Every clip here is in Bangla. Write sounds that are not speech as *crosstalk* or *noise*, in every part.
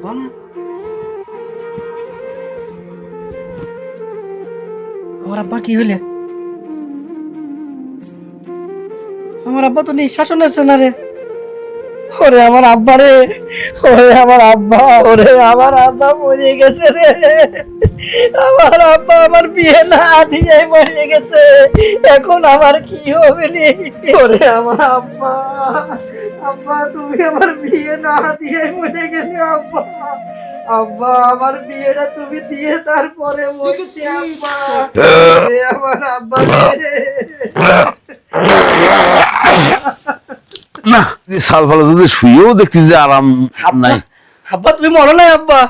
আব্বা আমার আব্বা কি হইলে? আমার আব্বা তো নিঃশ্বাসও নিচ্ছে না রে। ওরে আমার আব্বা রে ওরে আমার আব্বা ওরে আমার আব্বা মরে গেছে রে। আমার আব্বা আমার বিয়ে না দিয়ে মরে গেছে। এখন আমার কি হবে রে? ওরে আমার আব্বা আব্বা তুমি আমার বিয়ে না দিয়ে মরে গেছে আব্বা। আব্বা আমার বিয়েটা তুমি দিয়ে তারপরে মরছি আব্বা। *laughs* আমার আব্বা *laughs* যদি শুয়েও যে আরাম নাই। আব্বা তুমি মরো নাই আব্বা।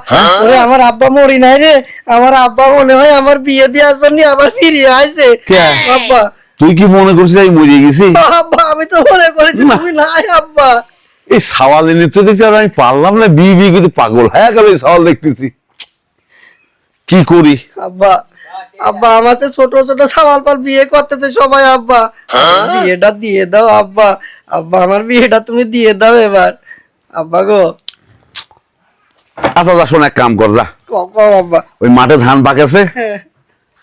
ওরে আমার আব্বা মরি নাই রে। আমার আব্বা মনে হয় আমার বিয়ে দেওয়ার জন্য আবার ফিরে আইছে। আব্বা। তুই কি মনে করছিস আমি মরিয়ে গেছি? আব্বা আমি তো মনে করেছি তুমি নাই আব্বা। এই সাওয়াল এনে তো দেখতে আর আমি পারলাম না বিয়ে বিয়ে কিন্তু পাগল হ্যাঁ গেল এই সাওয়াল দেখতেছি। কি করি? আব্বা আব্বা আমার ছোট ছোট সামাল পাল বিয়ে করতেছে সবাই আব্বা। বিয়েটা দিয়ে দাও আব্বা। আব্বা আমার বিয়েটা তুমি দিয়ে দাও এবার। আব্বা গো। আচ্ছা যা শোন এক কাম কর যা। আব্বা। ওই মাঠে ধান পাকেছে হ্যাঁ,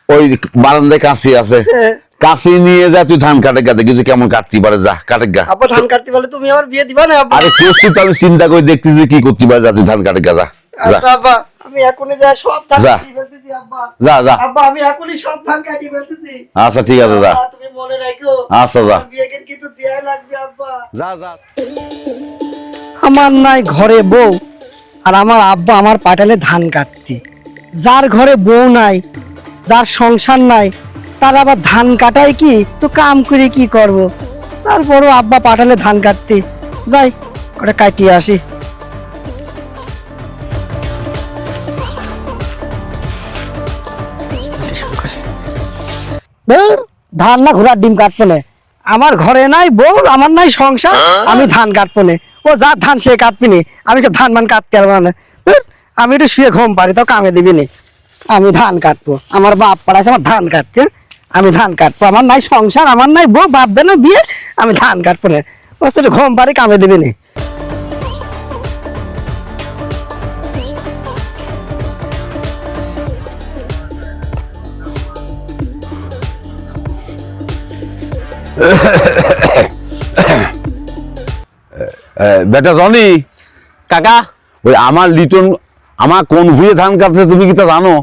ওই বারান্দায় কাশি আছে। হ্যাঁ। কাশি নিয়ে যা তুই ধান কাটে গাতে কিছু কেমন কাটতে পারে যা কাটে গা। আব্বা ধান কাটতে পারলে তুমি আমার বিয়ে দিবা না আরে করছি তো আমি চিন্তা করে দেখতেছি কি করতে পারে যা তুই ধান কাটে গা যা যা। আচ্ছা আব্বা আমি এখনই যা সব ধান যা। কাটিয়ে ফেলতেছি আব্বা। যা যা। আব্বা আমি এখনই সব ধান কাটিয়ে ফেলতেছি। আচ্ছা ঠিক আছে যা। তুমি মনে রাখো আচ্ছা যা। আমার বিয়েকে কিন্তু দেয়া লাগবে আব্বা যা যা। আমার নাই ঘরে বউ আর আমার আব্বা আমার পাটালে ধান কাটতে। যার ঘরে বউ নাই যার সংসার নাই তার আবার ধান কাটায় কি? তো কাম করে কি করব? তারপরও আব্বা পাটালে ধান কাটতে। যাই ওটা কাটিয়ে আসি। ধান না ঘোড়ার ডিম কাটবো না? আমার ঘরে নাই বউ আমার নাই সংসার আমি ধান কাটবো নে। ও যা ধান সে কাটবি নি। আমি তো ধান মান কাটতে পারব না। আমি একটু শুয়ে ঘুম পারি তাও কামে দিবি নি। আমি ধান কাটবো। আমার বাপ পাড়াছে আমার ধান কাটতে। আমি ধান কাটবো। আমার নাই সংসার আমার নাই বউ বাপবে না বিয়ে আমি ধান কাটবো না। ও সেটা ঘুম পারি কামে দিবি নি। বেটা জনি। কাকা। ওই আমার লিটন আমার কোন ভুঁয়ে ধান কাটছে তুমি কি তা জানো?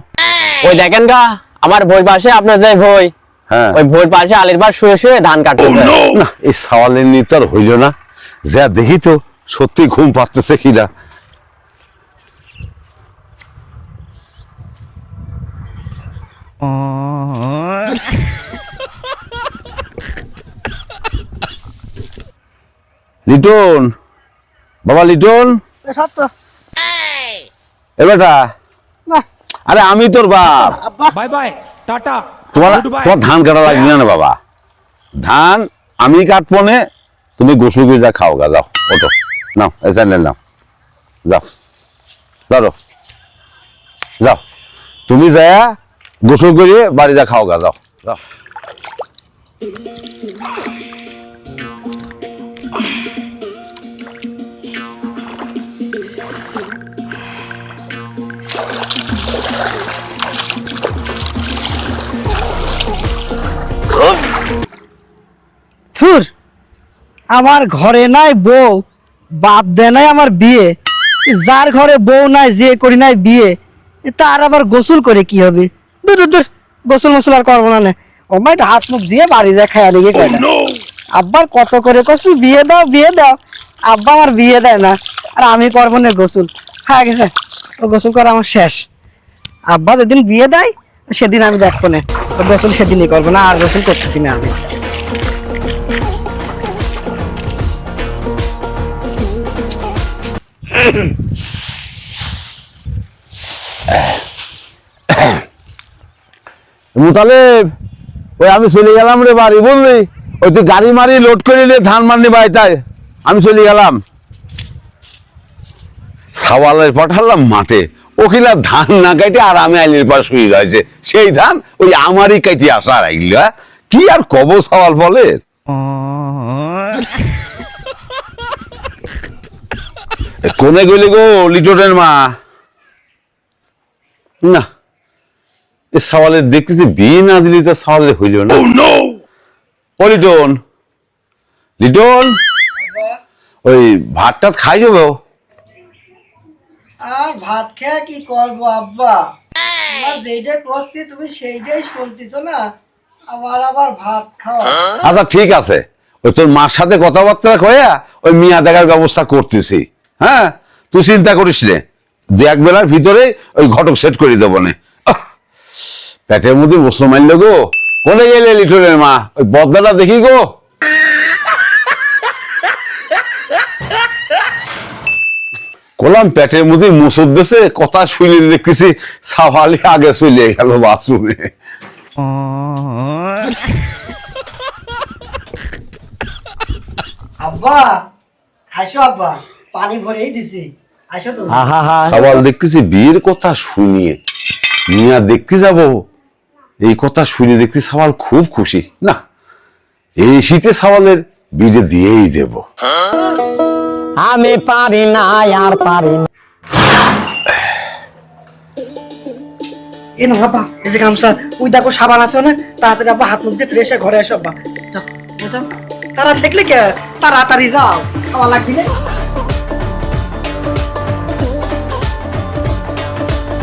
ওই দেখেন কা আমার ভই পাশে আপনার যে ভই হ্যাঁ। ওই ভই পাশে আলির পাশ শুয়ে শুয়ে ধান কাটতেছে। না এই সাওয়ালের নিয়ে তো আর হইল না। যা দেখি তো সত্যি ঘুম পাচ্ছে কিনা। *laughs* লিটন। বাবা লিটন। আরে আমি তোর বাপ। তোমার তোমার ধান কাটা লাগবে না বাবা। ধান আমি কাটবো না তুমি গোসু গুজা খাও গা যাও ওটো নাও এই চ্যানেল নাও। যাও। ধরো যাও। তুমি যায় গোসু করে বাড়ি যা খাও গা যাও। যাও। থুর আমার ঘরে নাই বউ বাপ দে নাই আমার বিয়ে। যার ঘরে বউ নাই যে করি নাই বিয়ে তার আবার গোসল করে কি হবে? দূর দূর গোসল মোসল আর করব না। ও মা হাত মুখ দিয়ে বাড়ি যায় খায়া লেগে কয়টা। আব্বার কত করে কছি বিয়ে দাও বিয়ে দাও। আব্বা আমার বিয়ে দেয় না আর আমি করব না গোসল। হ্যাঁ গেছে। ও গোসল করা আমার শেষ। আব্বা যেদিন বিয়ে দেয় সেদিন আমি দেখব না। ও গোসল সেদিনই করব না আর গোসল করতেছি না আমি। *coughs* মুতালেব, ওই আমি চলে গেলাম রে বাড়ি, বুঝলি? ওই তুই গাড়ি মারি লোড করে নিয়ে ধান মারনি বাড়ি তাই আমি চলে গেলাম। সাওয়ালের পাঠালাম মাঠে। ওখিলা ধান না কাটে আর আমি আইনের পাশ শুয়ে রয়েছে সেই ধান ওই আমারই কাটি আসা রাখল কি আর কব সওয়াল বলে *laughs* এ কোনে গেলে গো লিটনের মা? না। এ সওয়ালে দেখতেছি বিয়ে না দিলে তো সওয়ালে হইল না। ও লিটন। লিটন? ওই ভাতটা খাই যাব? আর ভাত খেয়ে কি করব আব্বা? আমার যেইটা করছি তুমি সেইটাই শুনতেছো না? আমার আবার ভাত খাওয়া আচ্ছা ঠিক আছে। ওই তোর মার সাথে কথাবার্তা কয়া ওই মিয়া দেখার ব্যবস্থা করতেছি। হ্যাঁ? তুই চিন্তা করিস নে। দু এক বেলার ভিতরে ওই ঘটক সেট করে দেবো নে। পেটের মধ্যে বস্ত্র মারল গো। কোনে গেলে লিটনের মা? ওই বদলাটা দেখি গো। কোলাম পেটের মধ্যে মুসুর দেশে কথা শুনে দেখতেছি সাভালি আগে চলে গেল বাথরুমে। আব্বা আসো আব্বা? পানি ভরেই দিছি। আসো তো সবাল দেখতেছি বিয়ের কথা শুনিয়ে। মিয়া দেখতে যাব? এই কথা শুনে দেখতে সবাল খুব খুশি। না এই শীতে সওয়ালের বিয়ে দিয়েই দেব। আমি পারি না আর পারি না। এ না আব্বা এই যে গামছা। ওই দেখো সাবান আছে না? তাড়াতাড়ি আব্বা হাত মুখ দিয়ে ফ্রেশ হয়ে ঘরে আসো আব্বা। যাও তারা থাকলে কে? তাড়াতাড়ি যাও। খাওয়া লাগবি না?